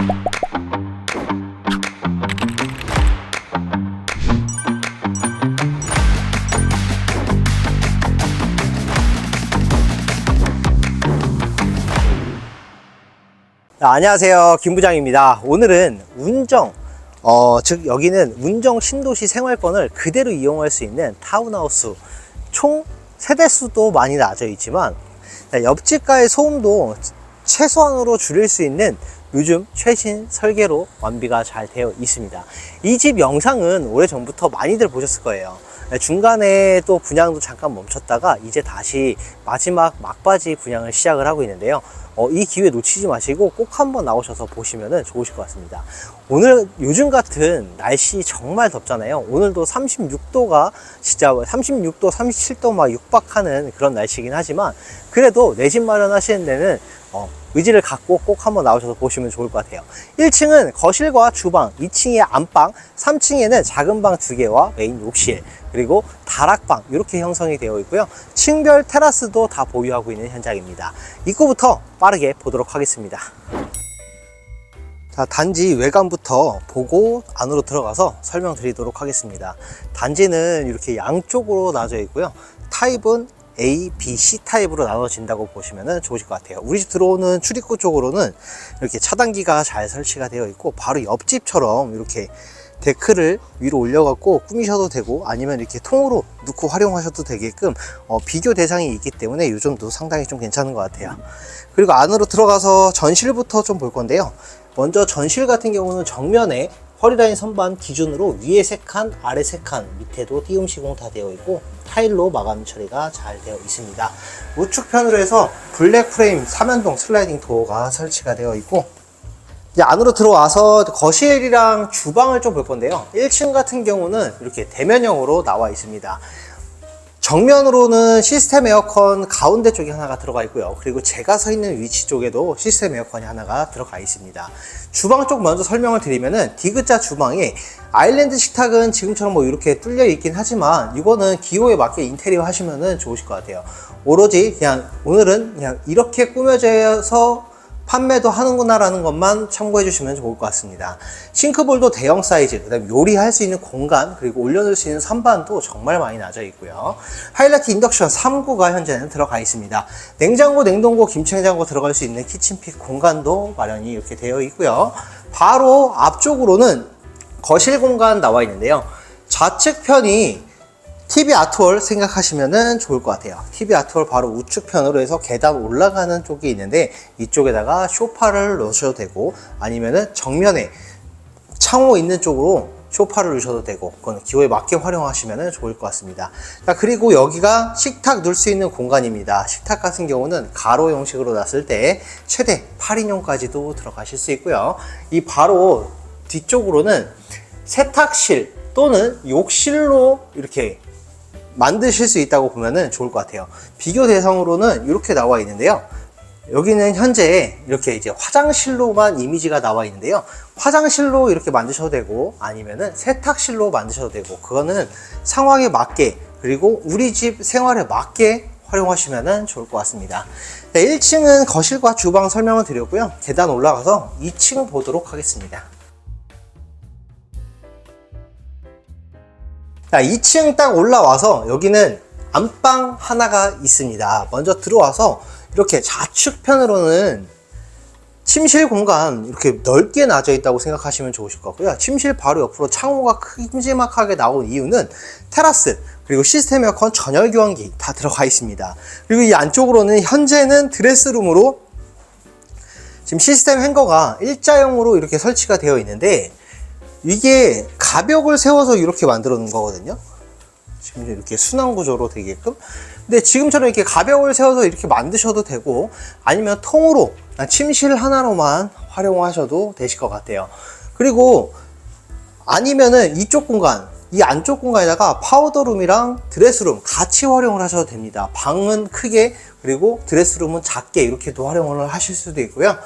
네, 안녕하세요. 김 부장입니다. 오늘은 운정, 어, 즉, 여기는 운정 신도시 생활권을 그대로 이용할 수 있는 타운하우스. 총 세대수도 많이 낮아 있지만, 네, 옆집과의 소음도 최소한으로 줄일 수 있는 요즘 최신 설계로 완비가 잘 되어 있습니다. 이 집 영상은 오래전부터 많이들 보셨을 거예요. 네, 중간에 또 분양도 잠깐 멈췄다가 이제 다시 마지막 막바지 분양을 시작을 하고 있는데요. 어, 이 기회 놓치지 마시고 꼭 한번 나오셔서 보시면 좋으실 것 같습니다. 오늘 요즘 같은 날씨 정말 덥잖아요. 오늘도 36도가 진짜 36도, 37도 막 육박하는 그런 날씨긴 하지만 그래도 내 집 마련하시는 데는 어, 의지를 갖고 꼭 한번 나오셔서 보시면 좋을 것 같아요. 1층은 거실과 주방, 2층에 안방, 3층에는 작은 방두 개와 메인 욕실, 그리고 다락방 이렇게 형성이 되어 있고요. 층별 테라스도 다 보유하고 있는 현장입니다. 입구부터 빠르게 보도록 하겠습니다. 자, 단지 외관부터 보고 안으로 들어가서 설명드리도록 하겠습니다. 단지는 이렇게 양쪽으로 나눠져 있고요. 타입은 A, B, C 타입으로 나눠진다고 보시면 좋으실 것 같아요. 우리 집 들어오는 출입구 쪽으로는 이렇게 차단기가 잘 설치가 되어 있고 바로 옆집처럼 이렇게 데크를 위로 올려갖고 꾸미셔도 되고 아니면 이렇게 통으로 넣고 활용하셔도 되게끔 어, 비교 대상이 있기 때문에 요즘도 상당히 좀 괜찮은 것 같아요. 그리고 안으로 들어가서 전실부터 좀 볼 건데요. 먼저 전실 같은 경우는 정면에 허리라인 선반 기준으로 위에 3칸, 아래 3칸, 밑에도 띄움 시공 다 되어 있고 타일로 마감 처리가 잘 되어 있습니다. 우측편으로 해서 블랙 프레임 3연동 슬라이딩 도어가 설치가 되어 있고 이제 안으로 들어와서 거실이랑 주방을 좀 볼 건데요. 1층 같은 경우는 이렇게 대면형으로 나와 있습니다. 정면으로는 시스템 에어컨 가운데 쪽에 하나가 들어가 있고요. 그리고 제가 서 있는 위치 쪽에도 시스템 에어컨이 하나가 들어가 있습니다. 주방 쪽 먼저 설명을 드리면은 디귿자 주방에 아일랜드 식탁은 지금처럼 뭐 이렇게 뚫려 있긴 하지만 이거는 기호에 맞게 인테리어 하시면은 좋으실 것 같아요. 오로지 그냥 오늘은 그냥 이렇게 꾸며져서 판매도 하는구나라는 것만 참고해 주시면 좋을 것 같습니다. 싱크볼도 대형 사이즈, 그 다음에 요리할 수 있는 공간, 그리고 올려놓을 수 있는 선반도 정말 많이 나져 있고요. 하이라이트 인덕션 3구가 현재는 들어가 있습니다. 냉장고, 냉동고, 김치냉장고 들어갈 수 있는 키친픽 공간도 마련이 이렇게 되어 있고요. 바로 앞쪽으로는 거실 공간 나와 있는데요. 좌측편이 TV 아트월 생각하시면 좋을 것 같아요. TV 아트월 바로 우측편으로 해서 계단 올라가는 쪽이 있는데 이쪽에다가 쇼파를 넣으셔도 되고 아니면은 정면에 창호 있는 쪽으로 쇼파를 넣으셔도 되고 그건 기호에 맞게 활용하시면 좋을 것 같습니다. 자, 그리고 여기가 식탁 넣을 수 있는 공간입니다. 식탁 같은 경우는 가로 형식으로 놨을 때 최대 8인용까지도 들어가실 수 있고요. 이 바로 뒤쪽으로는 세탁실 또는 욕실로 이렇게 만드실 수 있다고 보면 좋을 것 같아요. 비교 대상으로는 이렇게 나와 있는데요. 여기는 현재 이렇게 이제 화장실로만 이미지가 나와 있는데요. 화장실로 이렇게 만드셔도 되고 아니면은 세탁실로 만드셔도 되고 그거는 상황에 맞게 그리고 우리 집 생활에 맞게 활용하시면 좋을 것 같습니다. 네, 1층은 거실과 주방 설명을 드렸고요. 계단 올라가서 2층 보도록 하겠습니다. 자, 2층 딱 올라와서 여기는 안방 하나가 있습니다. 먼저 들어와서 이렇게 좌측편으로는 침실 공간 이렇게 넓게 나져 있다고 생각하시면 좋으실 것 같고요. 침실 바로 옆으로 창호가 큼지막하게 나온 이유는 테라스 그리고 시스템 에어컨 전열 교환기 다 들어가 있습니다. 그리고 이 안쪽으로는 현재는 드레스룸으로 지금 시스템 행거가 일자형으로 이렇게 설치가 되어 있는데 이게 가벽을 세워서 이렇게 만들어 놓은 거거든요. 지금 이렇게 순환 구조로 되게끔. 근데 지금처럼 이렇게 가벽을 세워서 이렇게 만드셔도 되고 아니면 통으로 침실 하나로만 활용하셔도 되실 것 같아요. 그리고 아니면은 이쪽 공간, 이 안쪽 공간에다가 파우더룸이랑 드레스룸 같이 활용을 하셔도 됩니다. 방은 크게 그리고 드레스룸은 작게 이렇게도 활용을 하실 수도 있고요.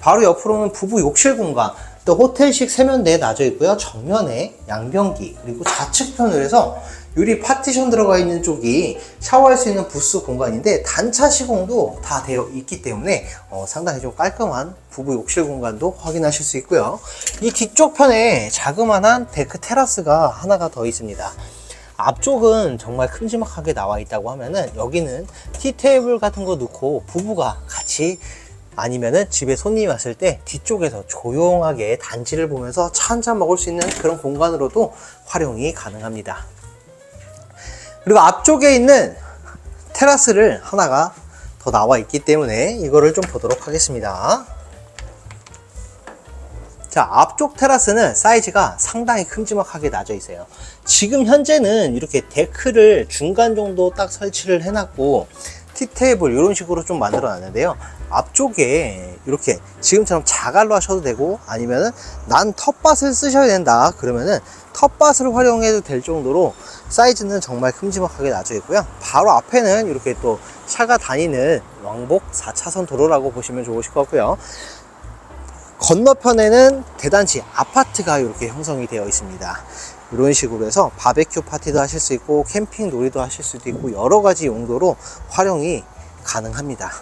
바로 옆으로는 부부 욕실 공간, 또 호텔식 세면대 놔져 있고요. 정면에 양변기 그리고 좌측편으로 해서 유리 파티션 들어가 있는 쪽이 샤워할 수 있는 부스 공간인데 단차 시공도 다 되어 있기 때문에 어, 상당히 좀 깔끔한 부부 욕실 공간도 확인하실 수 있고요. 이 뒤쪽 편에 자그마한 데크 테라스가 하나가 더 있습니다. 앞쪽은 정말 큼지막하게 나와 있다고 하면은 여기는 티테이블 같은 거 놓고 부부가 같이 아니면은 집에 손님이 왔을 때 뒤쪽에서 조용하게 단지를 보면서 차 한잔 먹을 수 있는 그런 공간으로도 활용이 가능합니다. 그리고 앞쪽에 있는 테라스를 하나가 더 나와 있기 때문에 이거를 좀 보도록 하겠습니다. 자, 앞쪽 테라스는 사이즈가 상당히 큼지막하게 낮아 있어요. 지금 현재는 이렇게 데크를 중간 정도 딱 설치를 해놨고, 티테이블 이런 식으로 좀 만들어 놨는데요. 앞쪽에 이렇게 지금처럼 자갈로 하셔도 되고, 아니면은 난 텃밭을 쓰셔야 된다. 그러면은 텃밭을 활용해도 될 정도로 사이즈는 정말 큼지막하게 낮아 있고요. 바로 앞에는 이렇게 또 차가 다니는 왕복 4차선 도로라고 보시면 좋으실 것 같고요. 건너편에는 대단지 아파트가 이렇게 형성이 되어 있습니다. 이런 식으로 해서 바베큐 파티도 하실 수 있고 캠핑 놀이도 하실 수도 있고 여러 가지 용도로 활용이 가능합니다.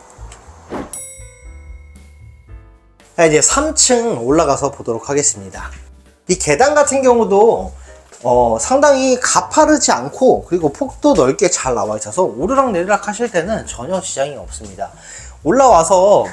자, 이제 3층 올라가서 보도록 하겠습니다. 이 계단 같은 경우도 어, 상당히 가파르지 않고 그리고 폭도 넓게 잘 나와 있어서 오르락 내리락 하실 때는 전혀 지장이 없습니다. 올라와서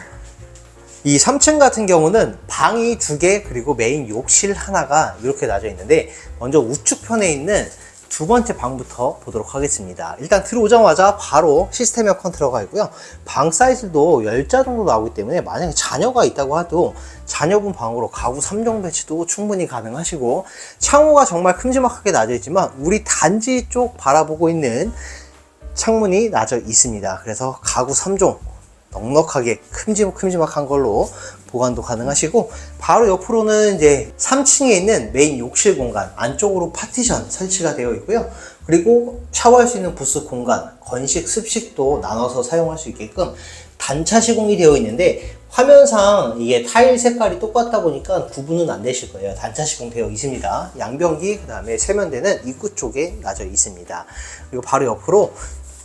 이 3층 같은 경우는 방이 두 개 그리고 메인 욕실 하나가 이렇게 나져 있는데 먼저 우측편에 있는 두 번째 방부터 보도록 하겠습니다. 일단 들어오자마자 바로 시스템 에어컨 들어가 있고요. 방 사이즈도 10자 정도 나오기 때문에 만약에 자녀가 있다고 해도 자녀분 방으로 가구 3종 배치도 충분히 가능하시고 창호가 정말 큼지막하게 나져 있지만 우리 단지 쪽 바라보고 있는 창문이 나져 있습니다. 그래서 가구 3종 넉넉하게 큼지막 큼지막한 걸로 보관도 가능하시고 바로 옆으로는 이제 3층에 있는 메인 욕실 공간 안쪽으로 파티션 설치가 되어 있고요. 그리고 샤워할 수 있는 부스 공간, 건식, 습식도 나눠서 사용할 수 있게끔 단차 시공이 되어 있는데 화면상 이게 타일 색깔이 똑같다 보니까 구분은 안 되실 거예요. 단차 시공 되어 있습니다. 양변기, 그 다음에 세면대는 입구 쪽에 놔져 있습니다. 그리고 바로 옆으로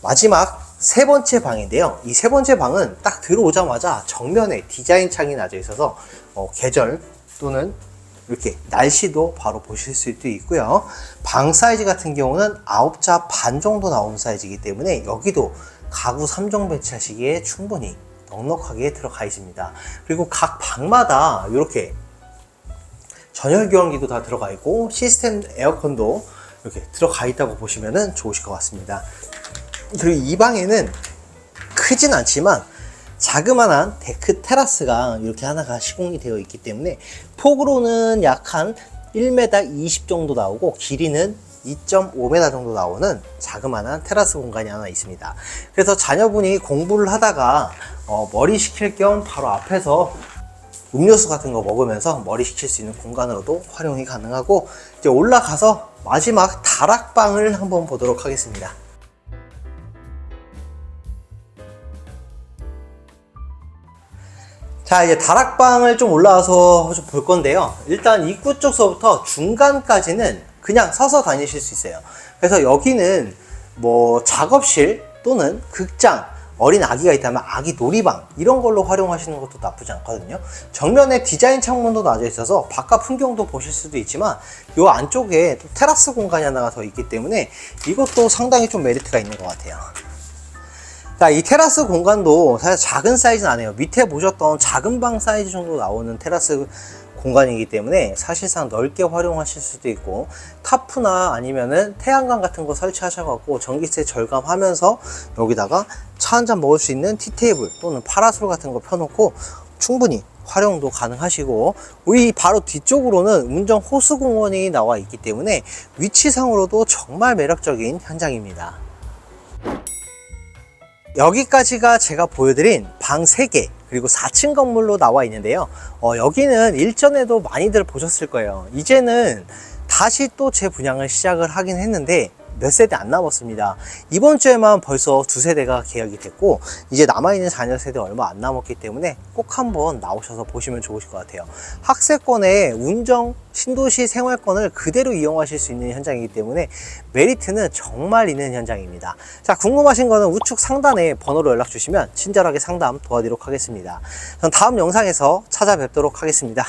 마지막 세 번째 방인데요. 이 세 번째 방은 딱 들어오자마자 정면에 디자인 창이 나져 있어서 어, 계절 또는 이렇게 날씨도 바로 보실 수도 있고요. 방 사이즈 같은 경우는 9자 반 정도 나오는 사이즈이기 때문에 여기도 가구 3종 배치하시기에 충분히 넉넉하게 들어가 있습니다. 그리고 각 방마다 이렇게 전열 교환기도 다 들어가 있고 시스템 에어컨도 이렇게 들어가 있다고 보시면 좋으실 것 같습니다. 그리고 이 방에는 크진 않지만 자그마한 데크 테라스가 이렇게 하나가 시공이 되어 있기 때문에 폭으로는 약 한 1m 20 정도 나오고 길이는 2.5m 정도 나오는 자그마한 테라스 공간이 하나 있습니다. 그래서 자녀분이 공부를 하다가 어, 머리 식힐 겸 바로 앞에서 음료수 같은 거 먹으면서 머리 식힐 수 있는 공간으로도 활용이 가능하고 이제 올라가서 마지막 다락방을 한번 보도록 하겠습니다. 자, 이제 다락방을 좀 올라와서 좀 볼 건데요. 일단 입구 쪽서부터 중간까지는 그냥 서서 다니실 수 있어요. 그래서 여기는 뭐 작업실 또는 극장, 어린 아기가 있다면 아기 놀이방 이런 걸로 활용하시는 것도 나쁘지 않거든요. 정면에 디자인 창문도 놔져 있어서 바깥 풍경도 보실 수도 있지만 이 안쪽에 또 테라스 공간이 하나가 더 있기 때문에 이것도 상당히 좀 메리트가 있는 것 같아요. 자, 이 테라스 공간도 사실 작은 사이즈는 아니에요. 밑에 보셨던 작은 방 사이즈 정도 나오는 테라스 공간이기 때문에 사실상 넓게 활용하실 수도 있고 타프나 아니면은 태양광 같은 거 설치하셔갖고 전기세 절감하면서 여기다가 차 한 잔 먹을 수 있는 티테이블 또는 파라솔 같은 거 펴놓고 충분히 활용도 가능하시고 우리 바로 뒤쪽으로는 운정 호수공원이 나와 있기 때문에 위치상으로도 정말 매력적인 현장입니다. 여기까지가 제가 보여드린 방 3개 그리고 4층 건물로 나와 있는데요. 어, 여기는 일전에도 많이들 보셨을 거예요. 이제는 다시 또제 분양을 시작을 하긴 했는데 몇 세대 안 남았습니다. 이번 주에만 벌써 두 세대가 계약이 됐고 이제 남아있는 자녀 세대 얼마 안 남았기 때문에 꼭 한번 나오셔서 보시면 좋으실 것 같아요. 학세권에 운정 신도시 생활권을 그대로 이용하실 수 있는 현장이기 때문에 메리트는 정말 있는 현장입니다. 자, 궁금하신 거는 우측 상단에 번호로 연락 주시면 친절하게 상담 도와드리도록 하겠습니다. 전 다음 영상에서 찾아뵙도록 하겠습니다.